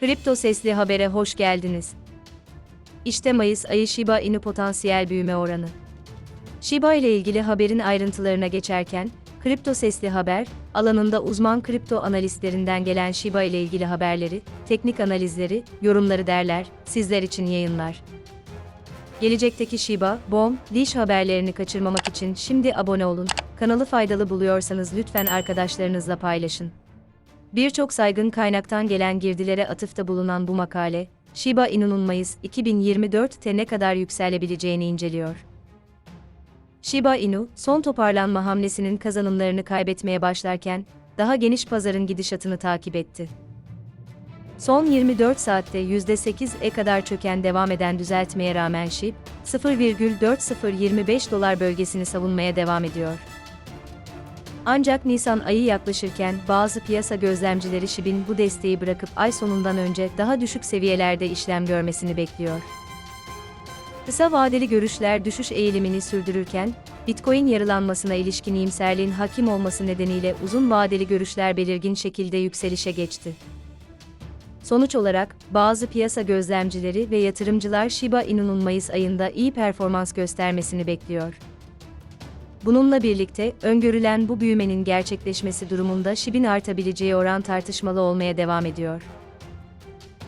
Kripto Sesli Haber'e hoş geldiniz. İşte Mayıs ayı Shiba Inu potansiyel büyüme oranı. Shiba ile ilgili haberin ayrıntılarına geçerken, Kripto Sesli Haber, alanında uzman kripto analistlerinden gelen Shiba ile ilgili haberleri, teknik analizleri, yorumları derler, sizler için yayınlar. Gelecekteki Shiba, BOM, Dish haberlerini kaçırmamak için şimdi abone olun. Kanalı faydalı buluyorsanız lütfen arkadaşlarınızla paylaşın. Birçok saygın kaynaktan gelen girdilere atıfta bulunan bu makale, Shiba Inu'nun Mayıs 2024'te ne kadar yükselebileceğini inceliyor. Shiba Inu, son toparlanma hamlesinin kazanımlarını kaybetmeye başlarken, daha geniş pazarın gidişatını takip etti. Son 24 saatte %8'e kadar çöken devam eden düzeltmeye rağmen SHIB, 0,4025 dolar bölgesini savunmaya devam ediyor. Ancak Nisan ayı yaklaşırken bazı piyasa gözlemcileri SHIB'in bu desteği bırakıp ay sonundan önce daha düşük seviyelerde işlem görmesini bekliyor. Kısa vadeli görüşler düşüş eğilimini sürdürürken, Bitcoin yarılanmasına ilişkin iyimserliğin hakim olması nedeniyle uzun vadeli görüşler belirgin şekilde yükselişe geçti. Sonuç olarak, bazı piyasa gözlemcileri ve yatırımcılar Shiba Inu'nun Mayıs ayında iyi performans göstermesini bekliyor. Bununla birlikte, öngörülen bu büyümenin gerçekleşmesi durumunda SHIB'in artabileceği oran tartışmalı olmaya devam ediyor.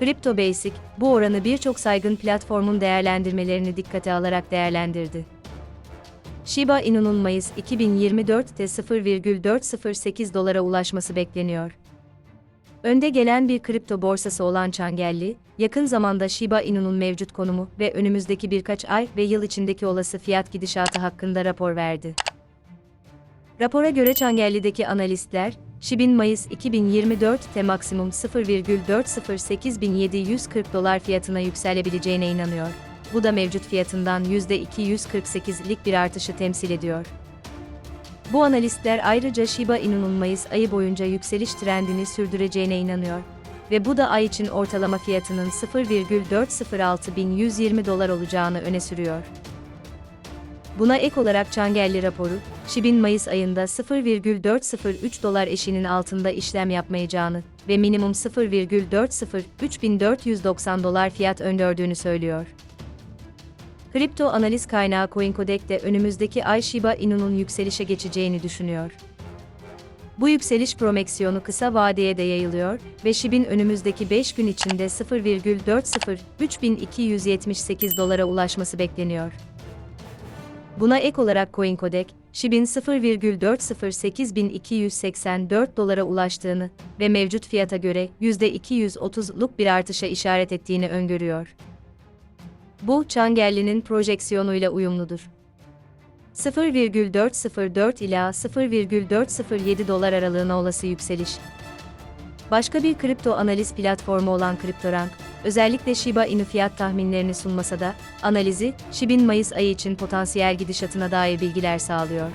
Crypto Basic, bu oranı birçok saygın platformun değerlendirmelerini dikkate alarak değerlendirdi. Shiba Inu'nun Mayıs 2024'te 0,408 dolara ulaşması bekleniyor. Önde gelen bir kripto borsası olan Changelli, yakın zamanda Shiba Inu'nun mevcut konumu ve önümüzdeki birkaç ay ve yıl içindeki olası fiyat gidişatı hakkında rapor verdi. Rapora göre Changelli'deki analistler, SHIB'in Mayıs 2024'te maksimum 0,408740 dolar fiyatına yükselebileceğine inanıyor. Bu da mevcut fiyatından %248'lik bir artışı temsil ediyor. Bu analistler ayrıca Shiba Inu'nun Mayıs ayı boyunca yükseliş trendini sürdüreceğine inanıyor ve bu da ay için ortalama fiyatının 0,406120 dolar olacağını öne sürüyor. Buna ek olarak Changelli raporu, SHIB'in Mayıs ayında 0,403 dolar eşiğinin altında işlem yapmayacağını ve minimum 0,403490 dolar fiyat öngördüğünü söylüyor. Kripto analiz kaynağı CoinCodec de önümüzdeki ay Shiba Inu'nun yükselişe geçeceğini düşünüyor. Bu yükseliş promeksiyonu kısa vadeye de yayılıyor ve SHIB'in önümüzdeki 5 gün içinde 0,403278 dolara ulaşması bekleniyor. Buna ek olarak CoinCodec, SHIB'in 0,408284 dolara ulaştığını ve mevcut fiyata göre %230'luk bir artışa işaret ettiğini öngörüyor. Bu, Changelli'nin projeksiyonuyla uyumludur. 0,404 ila 0,407 dolar aralığına olası yükseliş. Başka bir kripto analiz platformu olan CryptoRank, özellikle Shiba Inu fiyat tahminlerini sunmasa da, analizi, SHIB'in Mayıs ayı için potansiyel gidişatına dair bilgiler sağlıyor.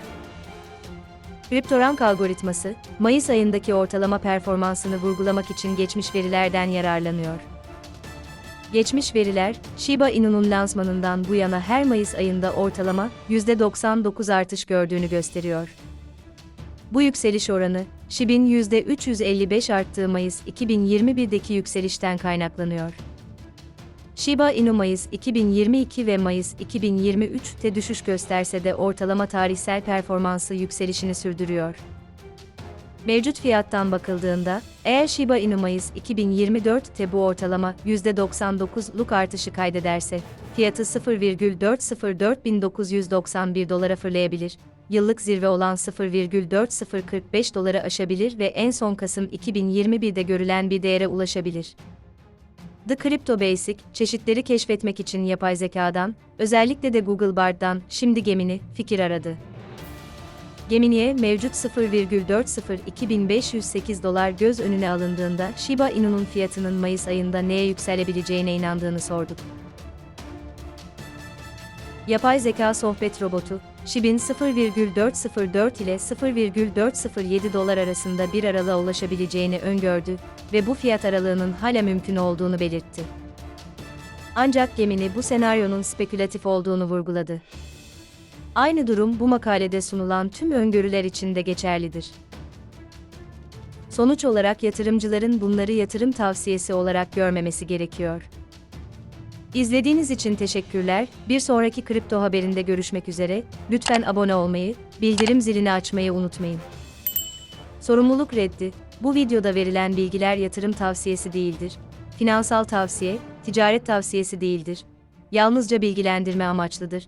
CryptoRank algoritması, Mayıs ayındaki ortalama performansını vurgulamak için geçmiş verilerden yararlanıyor. Geçmiş veriler, Shiba Inu'nun lansmanından bu yana her Mayıs ayında ortalama %99 artış gördüğünü gösteriyor. Bu yükseliş oranı, SHIB'in %355 arttığı Mayıs 2021'deki yükselişten kaynaklanıyor. Shiba Inu Mayıs 2022 ve Mayıs 2023'te düşüş gösterse de ortalama tarihsel performansı yükselişini sürdürüyor. Mevcut fiyattan bakıldığında, eğer Shiba Inu Mayıs 2024'te bu ortalama %99'luk artışı kaydederse, fiyatı 0,404991 dolara fırlayabilir, yıllık zirve olan 0,4045 doları aşabilir ve en son Kasım 2021'de görülen bir değere ulaşabilir. The Crypto Basic, çeşitleri keşfetmek için yapay zekadan, özellikle de Google Bard'dan, şimdi Gemini, fikir aradı. Gemini'ye mevcut 0,402508 dolar göz önüne alındığında Shiba Inu'nun fiyatının Mayıs ayında neye yükselebileceğine inandığını sorduk. Yapay zeka sohbet robotu, SHIB'in 0,404 ile 0,407 dolar arasında bir aralığa ulaşabileceğini öngördü ve bu fiyat aralığının hala mümkün olduğunu belirtti. Ancak Gemini bu senaryonun spekülatif olduğunu vurguladı. Aynı durum bu makalede sunulan tüm öngörüler için de geçerlidir. Sonuç olarak yatırımcıların bunları yatırım tavsiyesi olarak görmemesi gerekiyor. İzlediğiniz için teşekkürler. Bir sonraki kripto haberinde görüşmek üzere. Lütfen abone olmayı, bildirim zilini açmayı unutmayın. Sorumluluk reddi. Bu videoda verilen bilgiler yatırım tavsiyesi değildir. Finansal tavsiye, ticaret tavsiyesi değildir. Yalnızca bilgilendirme amaçlıdır.